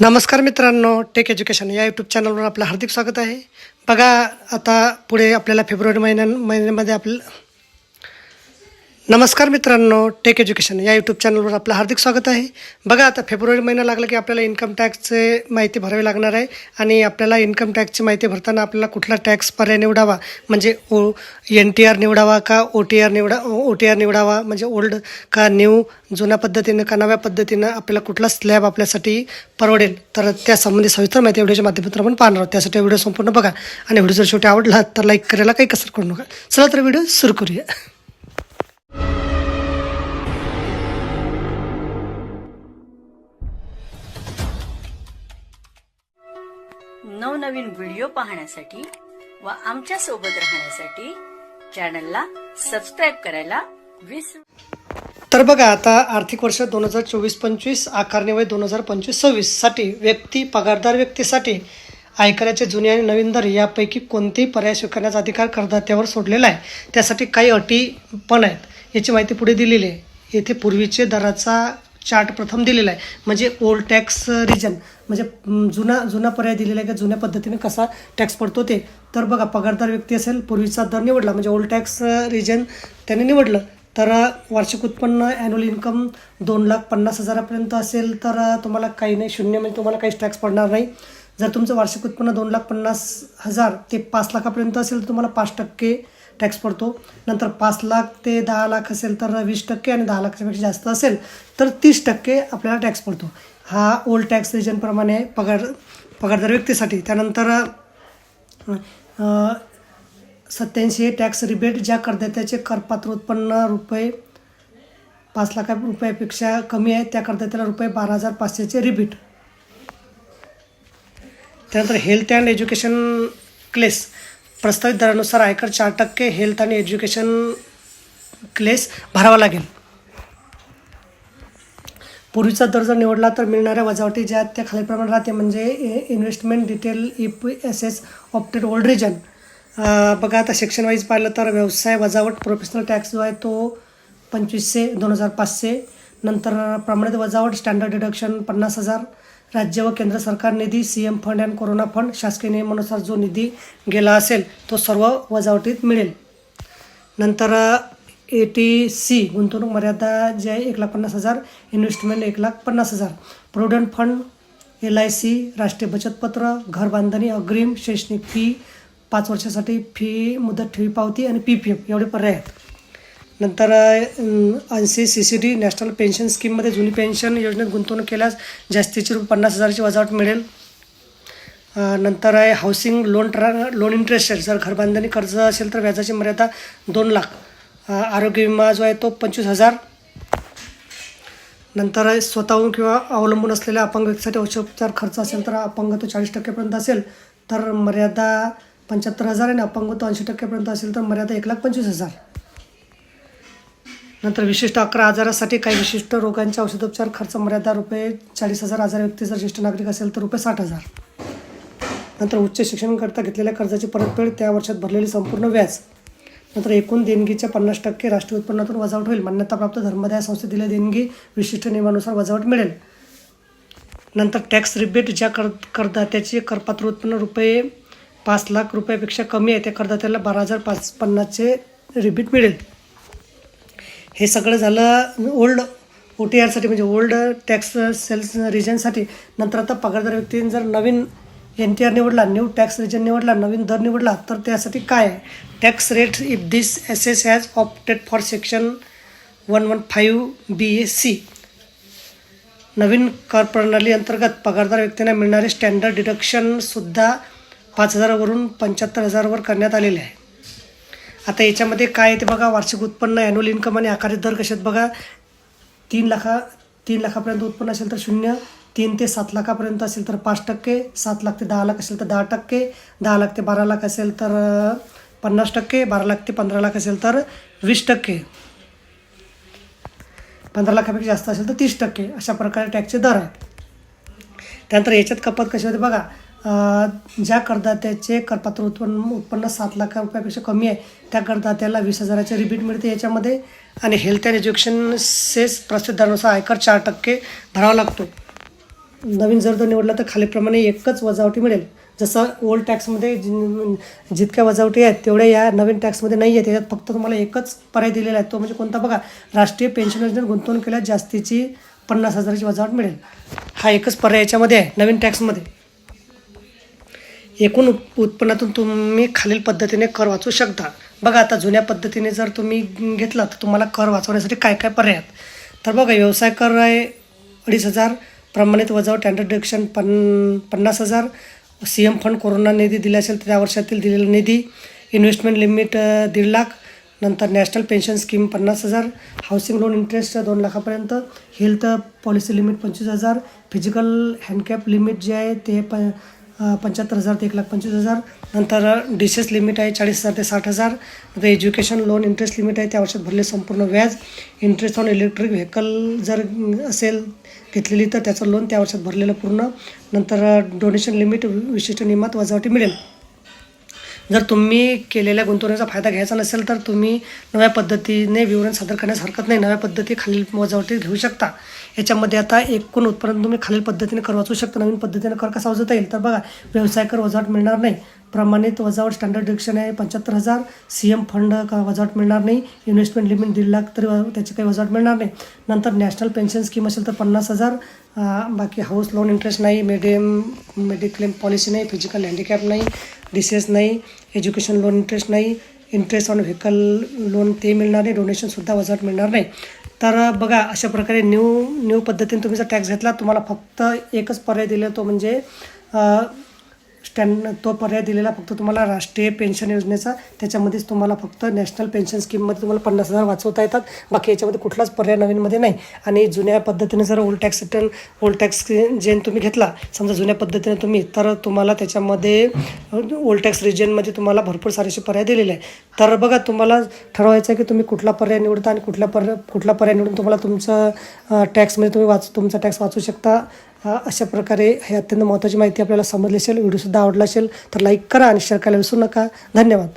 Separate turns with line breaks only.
नमस्कार मित्रांनो take education या यूट्यूब चॅनलवर आपलं हार्दिक स्वागत आहे. बघा आता पुढे आपल्याला फेब्रुवारी महिन्या महिन्यामध्ये आपलं नमस्कार मित्रांनो टेक एज्युकेशन या यूट्यूब चॅनलवर आपलं हार्दिक स्वागत आहे. बघा आता फेब्रुवारी महिना लागला की आपल्याला इन्कम टॅक्सचे माहिती भरावी लागणार आहे आणि आपल्याला इन्कम टॅक्सची माहिती भरताना आपल्याला कुठला टॅक्स पर्याय निवडावा? म्हणजे ओ एन टी आर निवडावा का ओ टी आर निवडा ओ टी आर निवडावा? म्हणजे ओल्ड का न्यू जुन्या पद्धतीनं का नव्या पद्धतीनं आपल्याला कुठला स्लॅब आपल्यासाठी परवडेल? तर त्या संबंधी सविस्तर माहिती व्हिडिओच्या माध्यमातून आपण पाहणार आहोत. त्यासाठी व्हिडिओ संपूर्ण बघा आणि व्हिडिओ जर शेवटी आवडला तर लाईक करायला काही कसर करू नका. चला तर व्हिडिओ सुरू करूया.
नवनवीन व्हिडिओ पाहण्यासाठी व आमच्यासोबत राहण्यासाठी चॅनलला सबस्क्राईब करायला विसरू
तर बघा आता आर्थिक वर्ष दोन हजार चोवीस पंचवीस आकारणी वय दोन हजार पंचवीस सव्वीससाठी व्यक्ती पगारदार व्यक्तीसाठी आयकराचे जुने आणि नवीन दर यापैकी कोणतेही पर्याय स्वीकारण्याचा अधिकार करदात्यावर सोडलेला आहे. त्यासाठी काही अटी पण आहेत. याची माहिती पुढे दिलेली आहे. येथे पूर्वीचे दराचा चार्ट प्रथम दिलेला आहे. म्हणजे ओल्ड टॅक्स रिजन म्हणजे जुना जुना पर्याय दिलेला आहे की जुन्या पद्धतीने कसा टॅक्स पडतो ते. तर बघा पगारदार व्यक्ती असेल पूर्वीचा दर निवडला. म्हणजे ओल्ड टॅक्स रिजन त्याने निवडलं. तर वार्षिक उत्पन्न ॲन्युअल इन्कम दोन लाख पन्नास हजारापर्यंत असेल तर तुम्हाला काही नाही शून्य म्हणजे तुम्हाला काहीच टॅक्स पडणार नाही. जर तुमचं वार्षिक उत्पन्न दोन लाख पन्नास हजार ते पाच लाखापर्यंत असेल तर तुम्हाला पाच टक्के टॅक्स पडतो. नंतर पाच लाख ते दहा लाख असेल तर वीस टक्के आणि दहा लाखापेक्षा जास्त असेल तर तीस टक्के आपल्याला टॅक्स पडतो. हा ओल्ड टॅक्स रिजनप्रमाणे पगार पगारदार व्यक्तीसाठी. त्यानंतर सत्याऐंशी हे टॅक्स रिबेट ज्या करदात्याचे करपात्र उत्पन्न रुपये पाच लाखा रुपयापेक्षा कमी आहे त्या करदात्याला रुपये बारा हजार पाचशेचे रिबीट त्यानंतर हेल्थ अँड एज्युकेशन क्लेस प्रस्तावित दरानुसार आयकर चार टक्के हेल्थ आणि एज्युकेशन क्लेस भरावा लागेल. पूर्वीचा दर जर निवडला तर मिळणाऱ्या वजावटी ज्या आहेत त्या खालीलप्रमाणे राहते म्हणजे investment detail E P S S opted old regime बघा आता सेक्शन वाईज पाहिलं तर व्यवसाय वजावट प्रोफेशनल टॅक्स जो आहे तो पंचवीसशे दोन हजार पाचशे. नंतर प्रमाणित वजावट स्टँडर्ड डिडक्शन पन्नास हजार. राज्य व केंद्र सरकार निधी C M fund and corona fund शासकीय नियमानुसार जो निधी गेला असेल तो सर्व वजावटीत मिळेल. नंतर ए टी सी गुंतवणूक मर्यादा जी आहे एक लाख पन्नास हजार इन्व्हेस्टमेंट एक लाख पन्नास हजार. Provident fund L I C राष्ट्रीय बचतपत्र घरबांधणी घर बांधणी अग्रिम शैक्षणिक फी पाच वर्षासाठी फी मुदत ठेवी पावती आणि पी पी एफ एवढे पर्याय आहेत. नंतर ऐंशी C C D national pension स्कीममध्ये जुनी पेन्शन योजनेत गुंतवणूक केल्यास जास्तीची रुपये पन्नास हजाराची वजावट मिळेल. नंतर आहे हाऊसिंग लोन ट्रा लोन इंटरेस्ट रेट जर घरबांधणी कर्ज असेल तर व्याजाची मर्यादा दोन लाख. आरोग्य विमा जो आहे तो पंचवीस हजार. नंतर आहे स्वतःहून किंवा अवलंबून असलेल्या अपंग व्यक्तीसाठी औषधोपचार खर्च असेल तर अपंग तो चाळीस टक्केपर्यंत असेल तर मर्यादा पंच्याहत्तर हजार आणि अपंग तो ऐंशी टक्केपर्यंत असेल तर मर्यादा एक लाख पंचवीस हजार. नंतर विशिष्ट अकरा आजारासाठी काही विशिष्ट रोगांच्या औषधोपचार खर्च मर्यादा रुपये चाळीस हजार आजार व्यक्ती जर ज्येष्ठ नागरिक असेल तर रुपये साठ हजार. नंतर उच्च शिक्षणाकरता घेतलेल्या कर्जाची परतफेड त्या वर्षात भरलेली संपूर्ण व्याज. नंतर एकूण देणगीच्या पन्नास टक्के राष्ट्रीय उत्पन्नातून वजावट होईल. मान्यताप्राप्त धर्मदाय संस्थेत दिलेली देणगी विशिष्ट नियमानुसार वजावट मिळेल. नंतर टॅक्स रिबेट ज्या कर करदात्याचे करपात्र उत्पन्न रुपये पाच लाख रुपयापेक्षा कमी आहे त्या करदात्याला बारा हजार पाच पन्नासचे रिबीट मिळेल. हे सगळं झालं ओल्ड ओ टी आरसाठी म्हणजे ओल्ड टॅक्स सेल्स रिजनसाठी. नंतर आता पगारदार व्यक्तीने जर नवीन एन टी आर निवडला न्यू टॅक्स रिजन निवडला नवीन दर निवडला तर त्यासाठी काय? आहे tax rate if this S S has opted for section one one five B A C. नवीन कर प्रणाली अंतर्गत पगारदार व्यक्तींना मिळणारे स्टँडर्ड डिडक्शनसुद्धा पाच हजारावरून पंच्याहत्तर हजारावर करण्यात आलेले आहे. आता याच्यामध्ये काय आहे ते बघा वार्षिक उत्पन्न ॲन्युअल इन्कम आणि आकारित दर कसे आहेत बघा. तीन लाखा तीन लाखापर्यंत उत्पन्न असेल तर शून्य तीन ते सात लाखापर्यंत असेल तर पाच टक्के सात लाख ते दहा लाख असेल तर दहा टक्के दहा लाख ते बारा लाख असेल तर पन्नास टक्के बारा लाख ते पंधरा लाख असेल तर वीस टक्के. पंधरा लाखापेक्षा जास्त असेल तर तीस टक्के अशा प्रकारे टॅक्सचे दर आहेत. त्यानंतर याच्यात कपात कशी होते बघा. ज्या करदात्याचे करपात्र उत्पन्न उत्पन्न सात लाख रुपयापेक्षा कमी आहे त्या करदात्याला वीस हजाराचे रिबीट मिळते याच्यामध्ये. आणि हेल्थ अँड एज्युकेशन सेस प्रसिद्धानुसार आयकर चार टक्के भरावा लागतो. नवीन जर तो निवडला तर खालीप्रमाणे एकच वजावटी मिळेल. जसं ओल्ड टॅक्समध्ये जितक्या वजावटी आहेत तेवढ्या या नवीन टॅक्समध्ये नाही आहेत याच्यात फक्त तुम्हाला एकच पर्याय दिलेला आहे. तो म्हणजे कोणता बघा राष्ट्रीय पेन्शन योजनेत गुंतवणूक केल्यास जास्तीची पन्नास हजाराची वजावट मिळेल. हा एकच पर्याय याच्यामध्ये आहे नवीन टॅक्समध्ये एकूण उत्पन्नातून तुम्ही खालील पद्धतीने कर वाचू शकता. बघा आता जुन्या पद्धतीने जर तुम्ही घेतला तर तुम्हाला कर वाचवण्यासाठी काय काय पर्याय आहेत? तर बघा व्यवसाय कर आहे अडीच हजार प्रमाणित वजावट टँडर डिडक्शन पन पन्नास हजार. सी एम फंड कोरोना निधी दिला असेल तर त्या वर्षातील दिलेला निधी इन्व्हेस्टमेंट लिमिट दीड लाख. नंतर नॅशनल पेन्शन स्कीम पन्नास हजार. हाऊसिंग लोन इंटरेस्ट दोन लाखापर्यंत. हेल्थ पॉलिसी लिमिट पंचवीस हजार. फिजिकल हँडकॅप लिमिट जे आहे ते प पंच्याहत्तर हजार ते एक लाख पंचवीस हजार. नंतर डिशेस लिमिट आहे चाळीस हजार ते साठ हजार. नंतर एज्युकेशन लोन इंटरेस्ट लिमिट आहे त्या वर्षात भरले संपूर्ण व्याज. इंटरेस्ट ऑन इलेक्ट्रिक व्हेकल जर असेल घेतलेली तर त्याचं लोन त्या वर्षात भरलेलं पूर्ण. नंतर डोनेशन लिमिट विशिष्ट नियमात वजावटी मिळेल. जर तुम्ही केलेल्या गुंतवणुकीचा फायदा घ्यायचा नसेल तर तुम्ही नव्या पद्धतीने विवरण सादर करण्यास हरकत नाही. नव्या पद्धती खालील वजावटीत घेऊ शकता. याच्यामध्ये आता एकूण उत्पन्न तुम्ही खालील पद्धतीने कर वाचू शकता. नवीन पद्धतीने कर कसा वाजवता येईल? तर बघा व्यवसाय कर वजावट मिळणार नाही. प्रमाणित वजावट स्टँडर्ड डिरेक्शन आहे. पंच्याहत्तर हजार सी एम फंड का वजावट मिळणार नाही. इन्व्हेस्टमेंट लिमिट दीड लाख तरी त्याची काही वजावट मिळणार नाही. नंतर नॅशनल पेन्शन स्कीम असेल तर पन्नास हजार. बाकी हाऊस लोन इंटरेस्ट नाही. मेडियम मेडिक्लेम पॉलिसी नाही. फिजिकल हँडिकॅप नाही. डी सी एस नाही. एज्युकेशन लोन इंटरेस्ट नाही. इंटरेस्ट ऑन व्हेकल लोन ते मिळणार नाही. डोनेशनसुद्धा वजावट मिळणार नाही. तर बघा अशा प्रकारे न्यू न्यू पद्धतीने तुम्ही जर टॅक्स घेतला तुम्हाला फक्त एकच पर्याय दिला तो म्हणजे अं, तो पर्याय दिलेला फक्त तुम्हाला राष्ट्रीय पेन्शन योजनेचा. त्याच्यामध्येच तुम्हाला फक्त नॅशनल पेन्शन स्कीममध्ये तुम्हाला पन्नास हजार वाचवता येतात. बाकी याच्यामध्ये कुठलाच पर्याय नवीनमध्ये नाही. आणि जुन्या पद्धतीने जर old tax return old tax जे तुम्ही घेतला समजा जुन्या पद्धतीने तुम्ही तर तुम्हाला त्याच्यामध्ये ओल्ड टॅक्स रिजनमध्ये तुम्हाला भरपूर सारेसे पर्याय दिलेले आहे तर बघा तुम्हाला ठरवायचं आहे की तुम्ही कुठला पर्याय निवडता आणि कुठला पर्याय कुठला पर्याय निवडून तुम्हाला तुमचं टॅक्समध्ये तुम्ही वाच तुमचा टॅक्स वाचू शकता. अशा प्रकारे हे अत्यंत महत्त्वाची माहिती आपल्याला समजली असेल व्हिडिओसुद्धा आवडला असेल तर लाईक करा आणि शेअर करायला विसरू नका. धन्यवाद.